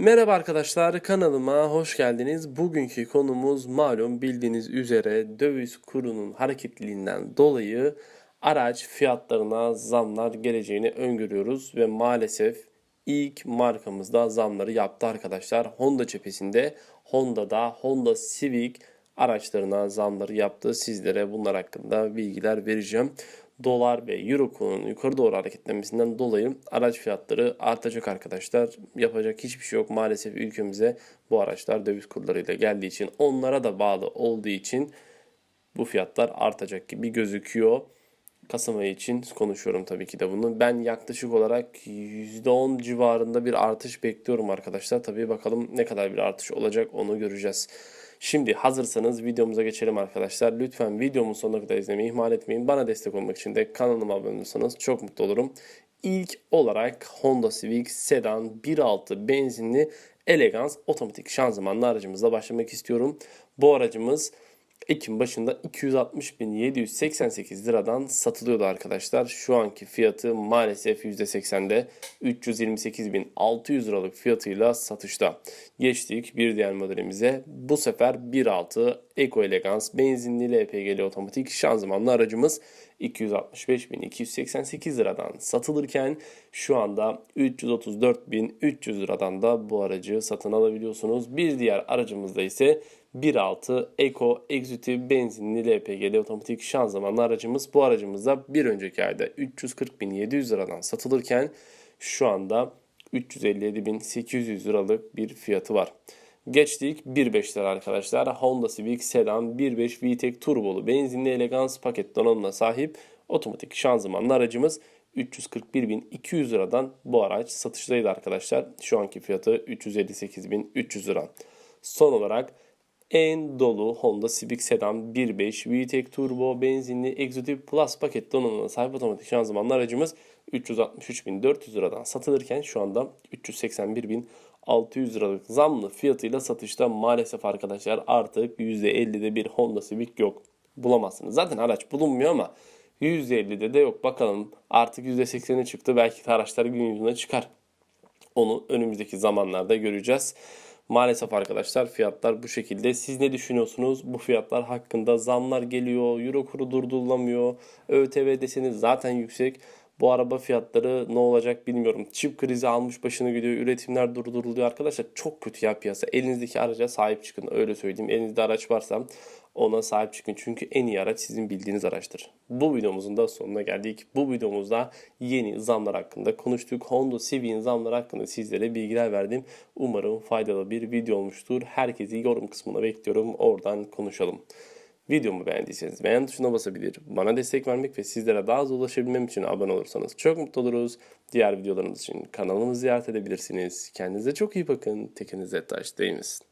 Merhaba arkadaşlar kanalıma hoş geldiniz. Bugünkü konumuz malum bildiğiniz üzere döviz kurunun hareketliliğinden dolayı araç fiyatlarına zamlar geleceğini öngörüyoruz ve maalesef ilk markamızda zamları yaptı arkadaşlar. Honda cephesinde Honda'da Honda Civic araçlarına zamları yaptı. Sizlere bunlar hakkında bilgiler vereceğim. Dolar ve Euro kurunun yukarı doğru hareketlenmesinden dolayı araç fiyatları artacak arkadaşlar. Yapacak hiçbir şey yok. Maalesef ülkemize bu araçlar döviz kurlarıyla geldiği için onlara da bağlı olduğu için bu fiyatlar artacak gibi gözüküyor. Kasım ayı için konuşuyorum tabii ki de bunu. Ben yaklaşık olarak %10 civarında bir artış bekliyorum arkadaşlar. Tabii bakalım ne kadar bir artış olacak onu göreceğiz. Şimdi hazırsanız videomuza geçelim arkadaşlar. Lütfen videomu sonuna kadar izlemeyi ihmal etmeyin. Bana destek olmak için de kanalıma abone olursanız çok mutlu olurum. İlk olarak Honda Civic Sedan 1.6 benzinli elegans otomatik şanzımanlı aracımızla başlamak istiyorum. Bu aracımız Ekim başında 260.788 liradan satılıyordu arkadaşlar. Şu anki fiyatı maalesef %80'de 328.600 liralık fiyatıyla satışta. Geçtik bir diğer modelimize. Bu sefer 1.6 Eco Elegance benzinli LPG'li otomatik şanzımanlı aracımız 265.288 liradan satılırken şu anda 334.300 liradan da bu aracı satın alabiliyorsunuz. Bir diğer aracımızda ise 1.6 Eco Executive benzinli LPG'li otomatik şanzımanlı aracımız. Bu aracımızda bir önceki ayda 340.700 liradan satılırken şu anda 357.800 liralık bir fiyatı var. Geçtik 1.5'ler arkadaşlar. Honda Civic Sedan 1.5 VTEC turbolu benzinli elegans paket donanımına sahip otomatik şanzımanlı aracımız 341.200 liradan bu araç satıştaydı arkadaşlar. Şu anki fiyatı 358.300 lira. Son olarak en dolu Honda Civic Sedan 1.5 VTEC Turbo benzinli Executive Plus paket donanımına sahip otomatik şanzımanlı aracımız 363.400 liradan satılırken şu anda 381.600 liralık zamlı fiyatıyla satışta maalesef arkadaşlar artık %50'de bir Honda Civic yok. Bulamazsınız. Zaten araç bulunmuyor ama %50'de de yok. Bakalım artık %80'e çıktı. Belki araçlar gün yüzüne çıkar. Onu önümüzdeki zamanlarda göreceğiz. Maalesef arkadaşlar fiyatlar bu şekilde. Siz ne düşünüyorsunuz? Bu fiyatlar hakkında zamlar geliyor. Euro kuru durdurulamıyor. ÖTV deseniz zaten yüksek. Bu araba fiyatları ne olacak bilmiyorum. Çip krizi almış başını gidiyor. Üretimler durduruluyor arkadaşlar. Çok kötü ya piyasa. Elinizdeki araca sahip çıkın. Öyle söyleyeyim. Elinizde araç varsa ona sahip çıkın. Çünkü en iyi araç sizin bildiğiniz araçtır. Bu videomuzun da sonuna geldik. Bu videomuzda yeni zamlar hakkında konuştuk. Honda Civic'in zamları hakkında sizlere bilgiler verdim. Umarım faydalı bir video olmuştur. Herkesi yorum kısmına bekliyorum. Oradan konuşalım. Videomu beğendiyseniz beğen tuşuna basabilir, bana destek vermek ve sizlere daha az ulaşabilmem için abone olursanız çok mutlu oluruz. Diğer videolarımız için kanalımızı ziyaret edebilirsiniz. Kendinize çok iyi bakın. Tekinize taş değmesin.